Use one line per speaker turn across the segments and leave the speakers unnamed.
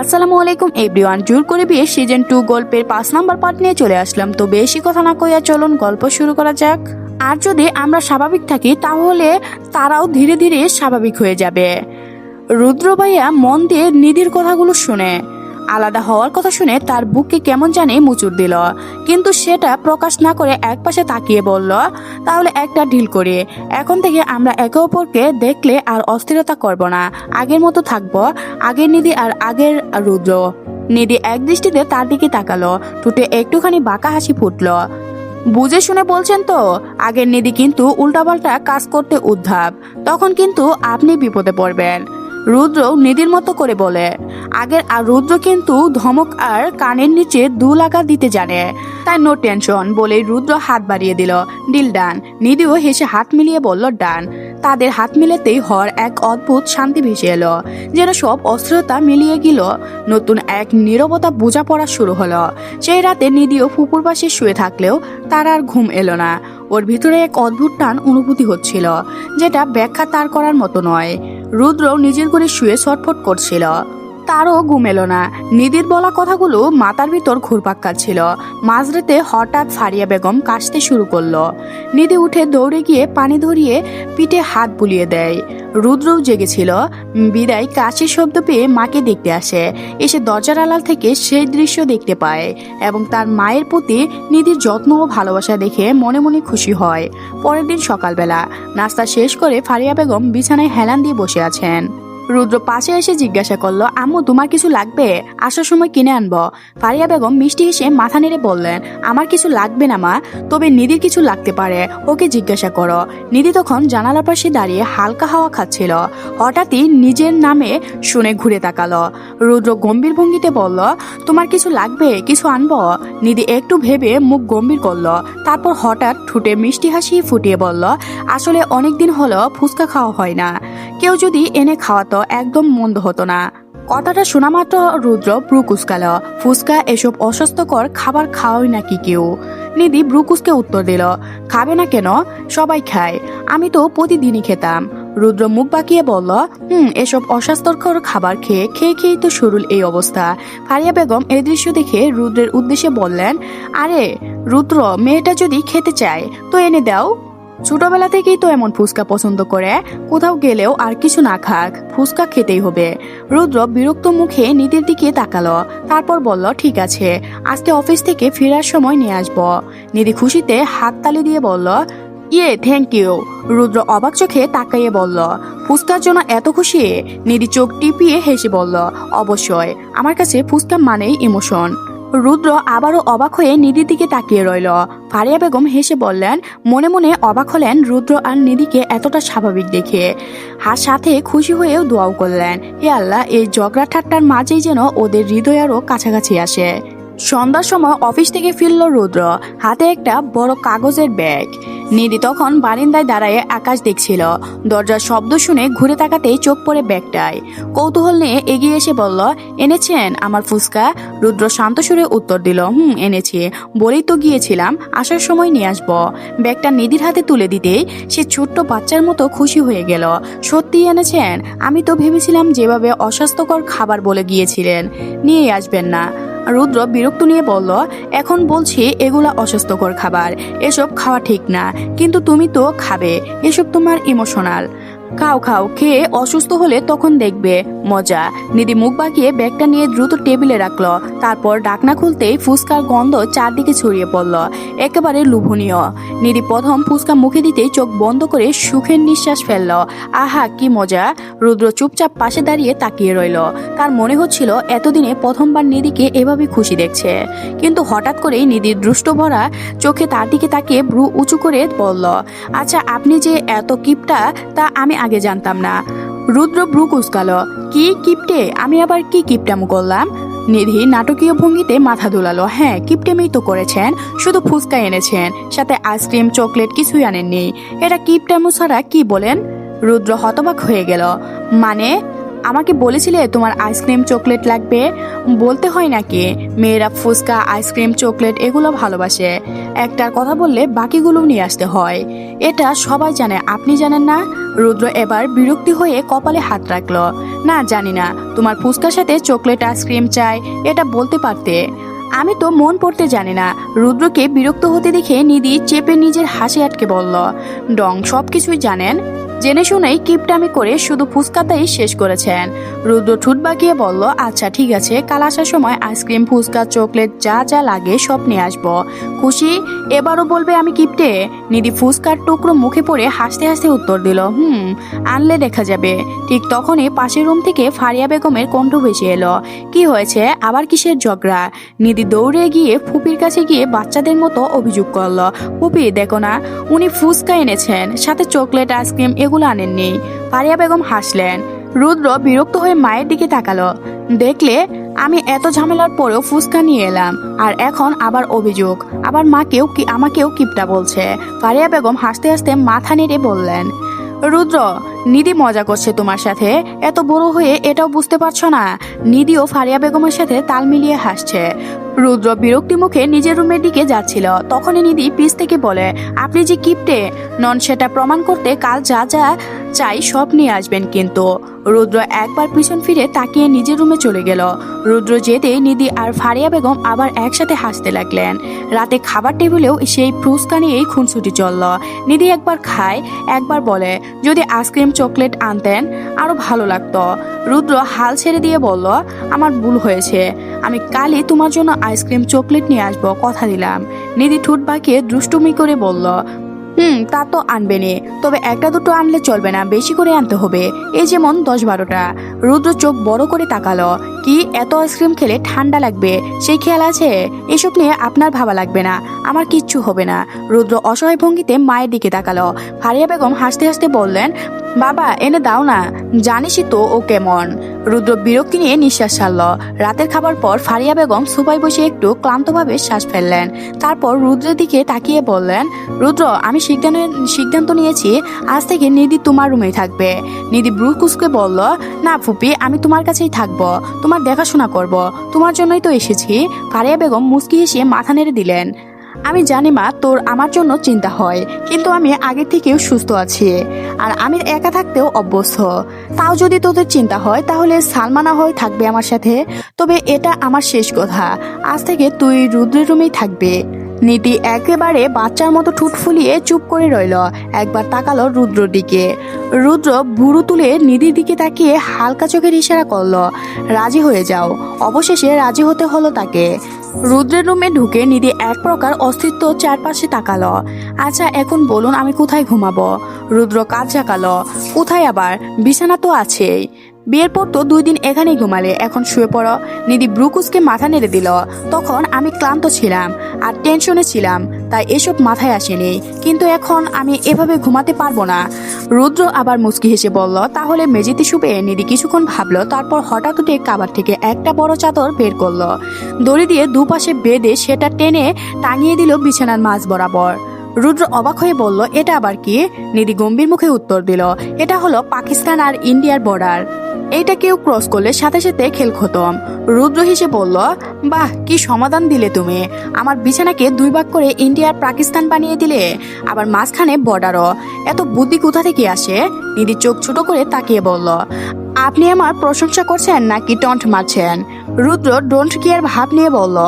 আসসালামু আলাইকুম, এভরিওয়ান। জোর করে বিয়ে সিজন টু গল্পের পাঁচ নাম্বার পার্ট নিয়ে চলে আসলাম। তো বেশি কথা না কইয়া চলুন, গল্প শুরু করা যাক। আর যদি আমরা স্বাভাবিক থাকি, তাহলে তারাও ধীরে ধীরে স্বাভাবিক হয়ে যাবে। রুদ্র ভাইয়া মন দিয়ে নিধির কথাগুলো শুনে। আলাদা হওয়ার কথা শুনে তার বুককে কেমন জানি মুচুর দিল। কিন্তু সেটা প্রকাশ না করে একপাশে তাকিয়ে বলল, তাহলে একটা ডিল করি। এখন থেকে আমরা একে অপরকে দেখলে আর অস্থিরতা করব না। আগের মতো থাকব। আগের নিধি আর আগের রুদ্র। নিধি এক দৃষ্টিতে তার দিকে তাকালো। টুটে একটুখানি বাঁকা হাসি ফুটলো। বুঝে শুনে বলছেন তো, আগের নিধি কিন্তু উল্টাপাল্টা কাজ করতে উদ্ধাব তখন কিন্তু আপনি বিপদে পড়বেন। রুদ্র নিধির মতো করে বলে। আগের আর রুদ্র কিন্তু ধমক আর কানের নিচে দু লাগা দিতে জানে। তাই নো টেনশন বলে রুদ্র হাত বাড়িয়ে দিল। Deal done. নিধিও হেসে হাত মিলিয়ে বলল, ডান। তাদের হাত মিলেতেই হর এক অদ্ভুত শান্তি ভেসে এলো। যেন সব অস্থিরতা মিলিয়ে গেল। নতুন এক নীরবতা বোঝাপড়া শুরু হলো। সেই রাতে নিদিও ফুপুর পাশে শুয়ে থাকলেও তার আর ঘুম এলো না। ওর ভিতরে এক অদ্ভুত টান অনুভূতি হচ্ছিল, যেটা ব্যাখ্যা তার করার মতো নয়। রুদ্র নিজের করে শুয়ে ছটফট করছিল। তারও ঘুম এলো না। নিধির বলা কথাগুলো মাথার ভিতর ঘুরপাক খাচ্ছিল। মাঝরাতে হঠাৎ ফারিয়া বেগম কাশতে শুরু করল। নিধি উঠে দৌড়ে গিয়ে পানি ধরিয়ে পিঠে হাত বুলিয়ে দেয়। রুদ্রও জেগেছিল। বিদায় কাশির শব্দ পেয়ে মাকে দেখতে আসে। এসে দরজার আড়াল থেকে সেই দৃশ্য দেখতে পায় এবং তার মায়ের প্রতি নিধির যত্ন ও ভালোবাসা দেখে মনে মনে খুশি হয়। পরের দিন সকালবেলা নাস্তা শেষ করে ফারিয়া বেগম বিছানায় হেলান দিয়ে বসে আছেন। রুদ্র পাশে এসে জিজ্ঞাসা করল, আম্মু, তোমার কিছু লাগবে? আসার সময় কিনে আনব। ফারিয়া বেগম মিষ্টি হেসে মাথা নেড়ে বললেন, আমার কিছু লাগবে না, মা, তবে নিধির কিছু লাগতে পারে। ওকে জিজ্ঞাসা করো। নিধি তখন জানালার পাশে দাঁড়িয়ে হালকা হাওয়া খাচ্ছিল। হঠাৎই নিজের নামে শুনে ঘুরে তাকালো। রুদ্র গম্ভীর ভঙ্গিতে বলল, তোমার কিছু লাগবে? কিছু আনব? নিধি একটু ভেবে মুখ গম্ভীর করল। তারপর হঠাৎ ঠুটে মিষ্টি হাসি ফুটিয়ে বলল, আসলে অনেকদিন হলো ফুচকা খাওয়া হয় না। কেউ যদি এনে খাওয়াতো একদম মন্দ হতো না। কথাটা শোনা মাত্র রুদ্র ব্রু কুসকাল ফুচকা এসব অস্বাস্থ্যকর খাবার খাওয়াই নাকি কেউ? নিধি ব্রুকুসকে উত্তর দিল, খাবে না কেন? সবাই খায়। আমি তো প্রতিদিনই খেতাম। রুদ্র মুখ বাঁকিয়ে বলল, হুম, এসব অস্বাস্থ্যকর খাবার খেয়ে খেয়ে, খেয়েই তো শুরুল এই অবস্থা। ফারিয়া বেগম এই দৃশ্য দেখে রুদ্রের উদ্দেশ্যে বললেন, আরে, রুদ্র, মেয়েটা যদি খেতে চায়, তো এনে দাও। ছোটবেলা থেকেই তো এমন ফুচকা পছন্দ করে। কোথাও গেলেও আর কিছু না খাক, ফুচকা খেতেই হবে। রুদ্র বিরক্ত মুখে নিধির দিকে তাকালো। তারপর বলল, ঠিক আছে, আজকে অফিস থেকে ফেরার সময় নিয়ে আসব। নিধি খুশিতে হাততালি দিয়ে বলল ইয়ে থ্যাংক ইউ রুদ্র অবাক চোখে তাকাইয়ে বলল, ফুচকার জন্য এত খুশি? নিধি চোখ টিপিয়ে হেসে বলল, অবশ্যই, আমার কাছে ফুচকা মানেই ইমোশন। রুদ্র আবারও অবাক হয়ে নিধির দিকে তাকিয়ে রইল। ফারিয়া বেগম হেসে বললেন, মনে মনে অবাক হলেন রুদ্র আর নিধিকে এতটা স্বাভাবিক দেখে। হার সাথে খুশি হয়েও দোয়াও করলেন, হে আল্লাহ, এই ঝগড়া ঠাট্টার মাঝেই যেন ওদের হৃদয় আরও কাছাকাছি আসে। সন্ধ্যার সময় অফিস থেকে ফিরল রুদ্র, হাতে একটা বড় কাগজের ব্যাগ। নিধি তখন বারিন্দায় দাঁড়ায় আকাশ দেখছিল। দরজার শব্দ শুনে ঘুরে তাকাতেই চোখ পড়ে ব্যাগটায়। কৌতূহল নিয়ে এগিয়ে এসে বলল, এনেছেন আমার ফুসকা রুদ্র শান্ত সুরে উত্তর দিল, হুম, এনেছি। বলেই তো গিয়েছিলাম, আসার সময় নিয়ে আসব। ব্যাগটা নিধির হাতে তুলে দিতেই সে ছোট্ট বাচ্চার মতো খুশি হয়ে গেল। সত্যি এনেছেন? আমি তো ভেবেছিলাম যেভাবে অস্বাস্থ্যকর খাবার বলে গিয়েছিলেন। নিয়ে আসবেন না। রুদ্র বিরক্ত নিয়ে বলল, এখন বলছি এগুলা অস্বাস্থ্যকর খাবার। এসব খাওয়া ঠিক না, কিন্তু তুমি তো খাবে। এসব তোমার ইমোশনাল খাও খাও, খেয়ে অসুস্থ হলে তখন দেখবে। মজা। নিধি মুখ বাঁকিয়ে ব্যাগটা নিয়ে দ্রুত টেবিলে রাখল। তারপর ডাকনা খুলতেই ফুসকার গন্ধ চারদিকে ছড়িয়ে পড়ল। একেবারে লোভনীয়। নিধি প্রথম ফুসকা মুখে দিতেই চোখ বন্ধ করে সুখের নিঃশ্বাস ফেলল। আহা, কি মজা! রুদ্র চুপচাপ পাশে দাঁড়িয়ে তাকিয়ে রইল। তার মনে হচ্ছিল এতদিনে প্রথমবার নিধিকে এভাবে খুশি দেখছে। কিন্তু হঠাৎ করেই নিধির দৃষ্ট ভরা চোখে তার দিকে তাকিয়ে ভ্রু উঁচু করে বলল আচ্ছা আপনি যে এত কিপটা, তা আমি আগে জানতাম না। রুদ্র ভ্রু কুচকালো, কি কিপটে? আমি আবার কি কিপটামু করলাম? নিধি নাটকীয় ভঙ্গিতে মাথা দোলালো হ্যাঁ কিপটেমি তো করেছেন, শুধু ফুচকা এনেছেন, সাথে আইসক্রিম, চকলেট কিছুই আনেননি। এটা কিপটামু ছাড়া কি বলেন? রুদ্র হতবাক হয়ে গেল মানে? আমাকে বলেছিলে তোমার আইসক্রিম, চকলেট লাগবে? বলতে হয় নাকি? মেয়েরা ফুচকা, আইসক্রিম, চকলেট এগুলো ভালোবাসে। একটার কথা বললে বাকিগুলো নিয়ে আসতে হয়। এটা সবাই জানে, আপনি জানেন না? রুদ্র এবার বিরক্তি হয়ে কপালে হাত রাখল। না, জানি না। তোমার ফুচকার সাথে চকলেট, আইসক্রিম চাই, এটা বলতে পারতে। আমি তো মন পড়তে জানি না। রুদ্রকে বিরক্ত হতে দেখে নিধি চেপে নিজের হাসি আটকে বলল, ডং সব কিছুই জানেন? জেনে শুনেই কিপটামি করে শুধু ফুচকাটাই শেষ করেছেন। রুদ্র ঠুট বাঁকিয়ে বলল আচ্ছা ঠিক আছে, কাল আসার সময় আইসক্রিম, ফুচকা, চকলেট, যা যা লাগে সব নিয়ে আসব। খুশি? এবারও বলবে আমি কিপটে? নিধি ফুচকার টুকরো মুখে পড়ে হাসতে হাসতে উত্তর দিল, হুম, আনলে দেখা যাবে। ঠিক তখনই পাশের রুম থেকে ফারিয়া বেগমের কণ্ঠ ভেসে এলো, কি হয়েছে? আবার কিসের ঝগড়া? নিধি দৌড়ে গিয়ে ফুপির কাছে গিয়ে বাচ্চাদের মতো অভিযোগ করল, ফুপি, দেখো না, উনি ফুচকা এনেছেন, সাথে চকলেট, আইসক্রিম এগুলো আনেননি। পারিয়া বেগম হাসলেন। রুদ্র বিরক্ত হয়ে মায়ের দিকে তাকালো। দেখলে, আমি এত ঝামেলার পরেও ফুসকা নিয়ে এলাম, আর এখন আবার অভিযোগ। আবার মাকেও কি, আমাকেও কিপটা বলছে। ফারিয়া বেগম হাসতে হাসতে মাথা নেড়ে বললেন, রুদ্র নিধি মজা করছে তোমার সাথে। এত বড় হয়ে এটাও বুঝতে পারছ না? নিধিও ফারিয়া বেগমের সাথে তাল মিলিয়ে হাসছে। রুদ্র বিরক্তি মুখে নিজের রুমের দিকে যাচ্ছিল। তখনই নিধি পিস থেকে বলে, আপনি যে কিপটে, নন সেটা প্রমাণ করতে কাল যা যা চাই সব নিয়ে আসবেন কিন্তু। রুদ্র একবার পিছন ফিরে তাকিয়ে নিজের রুমে চলে গেল। রুদ্র যেতে নিধি আর ফারিয়া বেগম আবার একসাথে হাসতে লাগলেন। রাতে খাবার টেবিলেও সেই ফুচকা নিয়েই খুনসুটি চলল। নিধি একবার খায়, একবার বলে, যদি আইসক্রিম চকলেট আনতেন আরও ভালো লাগতো। রুদ্র হাল ছেড়ে দিয়ে বলল, আমার ভুল হয়েছে। আমি কালই তোমার জন্য আইসক্রিম চকলেট নিয়ে আসব, কথা দিলাম। নিধি ঠুট বাঁকিয়ে দুষ্টুমি করে বলল, হুম, তা তো আনবে আনবেনি তবে একটা দুটো আনলে চলবে না, বেশি করে আনতে হবে। এই যেমন দশ বারোটা। রুদ্র চোখ বড় করে তাকালো। কি এত আইসক্রিম খেলে ঠান্ডা লাগবে? সেই খেয়াল আছে? এসব নিয়ে আপনার ভাবা লাগবে না। আমার কিচ্ছু হবে না। রুদ্র অসহায় ভঙ্গিতে মায়ের দিকে তাকালো। ফারিয়া বেগম হাসতে হাসতে বললেন, বাবা, এনে দাও না। জানিসই তো ও কেমন। রুদ্র বিরক্তি নিয়ে নিঃশ্বাস ছাড়ল। রাতের খাবার পর ফারিয়া বেগম সুপাই বসে একটু ক্লান্তভাবে শ্বাস ফেললেন। তারপর রুদ্রের দিকে তাকিয়ে বললেন, রুদ্র, আমি সিদ্ধান্ত সিদ্ধান্ত নিয়েছি। আজ থেকে নিধি তোমার রুমেই থাকবে। নিধি ব্রুকুসকে বলল, না ফুপি, আমি তোমার কাছেই থাকব। তোমার দেখাশোনা করব। তোমার জন্যই তো এসেছি। কারিয়া বেগম মুচকি হেসে মাথা নেড়ে দিলেন। আমি জানি মা, তোর আমার জন্য চিন্তা হয়, কিন্তু আমি আগের থেকেও সুস্থ আছি আর আমি একা থাকতেও অভ্যস্ত। তাও যদি তোদের চিন্তা হয়, তাহলে সালমানা হয় থাকবে আমার সাথে। তবে এটা আমার শেষ কথা। আজ থেকে তুই রুদ্রের রুমেই থাকবে। নীতি একেবারে বাচ্চার মতো ঠুট ফুলিয়ে চুপ করে রইল। একবার তাকালো রুদ্রর দিকে রুদ্র ভুরু তুলে নিধির দিকে তাকিয়ে হালকা চোখের ইশারা করল, রাজি হয়ে যাও। অবশেষে রাজি হতে হলো তাকে। রুদ্রের রুমে ঢুকে নিধি এক প্রকার অস্তিত্ব চারপাশে তাকালো। আচ্ছা এখন বলুন আমি কোথায় ঘুমাবো? রুদ্র কাজ ঝাঁকালো কোথায় আবার? বিছানা তো আছেই। বিয়ের পর তো দুই দিন এখানেই ঘুমালে। এখন শুয়ে পড়ো। নিধি ব্রুকুসকে মাথা নেড়ে দিল। তখন আমি ক্লান্ত ছিলাম আর টেনশনে ছিলাম, তাই এসব মাথায় আসেনি। কিন্তু এখন আমি এভাবে ঘুমাতে পারব না। রুদ্র আবার মুচকি হেসে বলল, তাহলে মেঝেতে শুবে? নিধি কিছুক্ষণ ভাবলো, তারপর হঠাৎ উঠে কাবার থেকে একটা বড় চাদর বের করল। দড়ি দিয়ে দুপাশে বেঁধে সেটা টেনে টাঙিয়ে দিল বিছানার মাঝ বরাবর। রুদ্র অবাক হয়ে বলল, এটা আবার কি? নিধি গম্ভীর মুখে উত্তর দিল, এটা হলো পাকিস্তান আর ইন্ডিয়ার বর্ডার। এইটা কেউ ক্রস করলে সাথে সাথে খেল খতম। রুদ্র হেসে বলল, বাহ, কি সমাধান দিলে তুমি। আমার বিছানাকে দুই ভাগ করে ইন্ডিয়ার পাকিস্তান বানিয়ে দিলে। আবার মাঝখানে বর্ডারও এত বুদ্ধি কোথা থেকে আসে? নিধি চোখ ছোট করে তাকিয়ে বলল, আপনি আমার প্রশংসা করছেন নাকি টন্ট মারছেন? রুদ্র ডোন্ট কেয়ার ভাব নিয়ে বলল,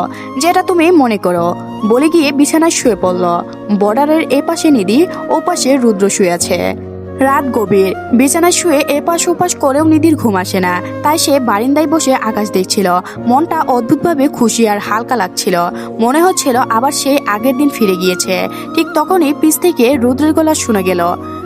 যেটা তুমি মনে করো। বলে গিয়ে বিছানায় শুয়ে পড়ল। বর্ডারের এ পাশে নিধি ও পাশে রুদ্র শুয়ে আছে। রাত গভীর। বিছানায় শুয়ে এপাশ ওপাশ করেও নিধির ঘুম আসে না। তাই সে বারিন্দায় বসে আকাশ দেখছিল। মনটা অদ্ভুতভাবে খুশি আর হালকা লাগছিল। মনে হচ্ছিল আবার সেই আগের দিন ফিরে গিয়েছে। ঠিক তখনই পিস থেকে রুদ্রের গলা শুনে গেল,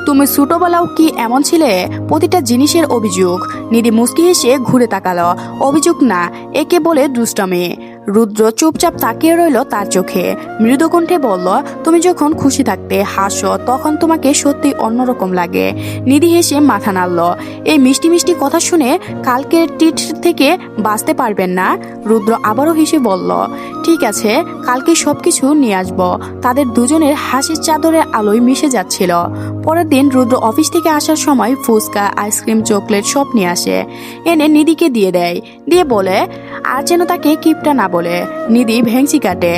তুমি ছোটবেলাও কি এমন ছিলে? প্রতিটা জিনিসের অভিযোগ। নিধি মুস্কি হেসে ঘুরে তাকালো। অভিযোগ না, একে বলে দুষ্টমি। রুদ্র চুপচাপ তাকিয়ে রইল তার চোখে। মৃদু কণ্ঠে বলল, তুমি যখন খুশি থাকতে হাসো, তখন তোমাকে সত্যি অন্যরকম লাগে। নিধি হেসে মাথা নাড়ল। এই মিষ্টি মিষ্টি কথা শুনে কালকের টিট থেকে বাঁচতে পারবেন না। রুদ্র আবারও হেসে বলল, ঠিক আছে, কালকে সব কিছু নিয়ে আসব। তাদের দুজনের হাসির চাদরের আলোয় মিশে যাচ্ছিল। পরের দিন রুদ্র অফিস থেকে আসার সময় ফুচকা, আইসক্রিম, চকলেট সব নিয়ে আসে। এনে নিধিকে দিয়ে দেয়। দিয়ে বলে, আর যেন তাকে কিপটা না বলে নিধি ভেংসি কাটে।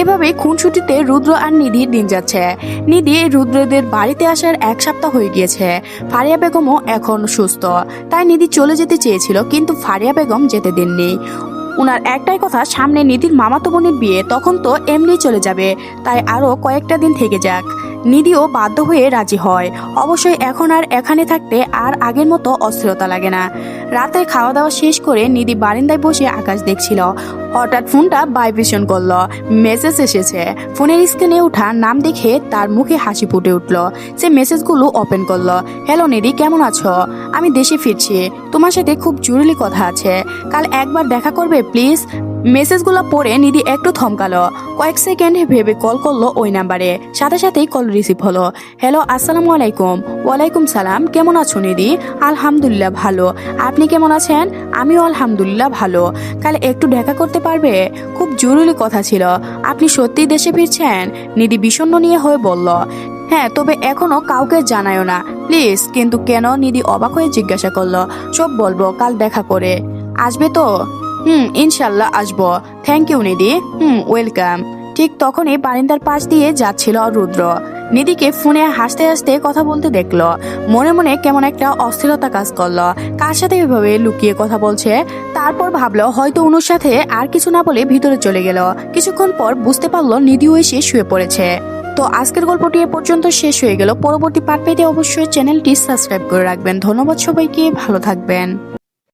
এভাবে খুনসুটিতে রুদ্র আর নিধির দিন যাচ্ছে। নিধি রুদ্রদের বাড়িতে আসার এক সপ্তাহ হয়ে গিয়েছে। ফারিয়া বেগমও এখন সুস্থ। তাই নিধি চলে যেতে চেয়েছিল, কিন্তু ফারিয়া বেগম যেতে দেননি। উনার একটাই কথা, সামনে নিধির মামাতো বোনের বিয়ে, তখন তো এমনি চলে যাবে। তাই আরও কয়েকটা দিন থেকে যাক। নিধিও বাধ্য হয়ে রাজি হয়। অবশ্যই এখন আর এখানে থাকতে আর আগের মতো অস্থিরতা লাগে না। রাতে খাওয়া দাওয়া শেষ করে নিধি বারিন্দায় বসে আকাশ দেখছিল। হঠাৎ ফোনটা ভাইব্রেশন করল। মেসেজ এসেছে। ফোনের স্ক্রিনে ওঠা নাম দেখে তার মুখে হাসি ফুটে উঠল। সে মেসেজগুলো ওপেন করল। হ্যালো নিধি, কেমন আছো? আমি দেশে ফিরছি। তোমার সাথে খুব জরুরি কথা আছে। কাল একবার দেখা করবে, প্লিজ? মেসেজগুলো পড়ে নিধি একটু থমকালো। কয়েক সেকেন্ড ভেবে কল করল ওই নাম্বারে। সাথে সাথেই কল রিসিভ হলো। হ্যালো, আসসালামু আলাইকুম। ওয়ালাইকুম সালাম। কেমন আছো নিধি? আলহামদুলিল্লাহ ভালো। আপনি কেমন আছেন? আমিও আলহামদুলিল্লাহ ভালো। কাল একটু দেখা করতে পারবে? খুব জরুরি কথা ছিল। আপনি সত্যিই দেশে ফিরছেন? নিধি বিষণ্ণ নিয়ে হয়ে বলল। হ্যাঁ তবে এখনও কাউকে জানায়ও না। প্লিজ। কিন্তু কেন নিধি অবাক হয়ে জিজ্ঞাসা করল। সব বলব, কাল দেখা করে। আসবে তো? হুম, ইনশাল্লাহ আসব। Thank you Nidhi. Hmm welcome ঠিক তখনই বারিন্দার পাশ দিয়ে যাচ্ছিল রুদ্র। নিধিকে ফোনে হাসতে হাসতে কথা বলতে দেখল। মনে মনে কেমন একটা অস্থিরতা কাজ করল। কার সাথে এভাবে লুকিয়ে কথা বলছে? তারপর ভাবলো, হয়তো অনুর সাথে আর কিছু না বলে ভিতরে চলে গেল। কিছুক্ষণ পর বুঝতে পারল, নিধিও এসে শুয়ে পড়েছে। তো আজকের গল্পটি এ পর্যন্ত শেষ হয়ে গেল। পরবর্তী পার্ট পেতে অবশ্যই চ্যানেলটি সাবস্ক্রাইব করে রাখবেন। ধন্যবাদ সবাইকে, ভালো থাকবেন।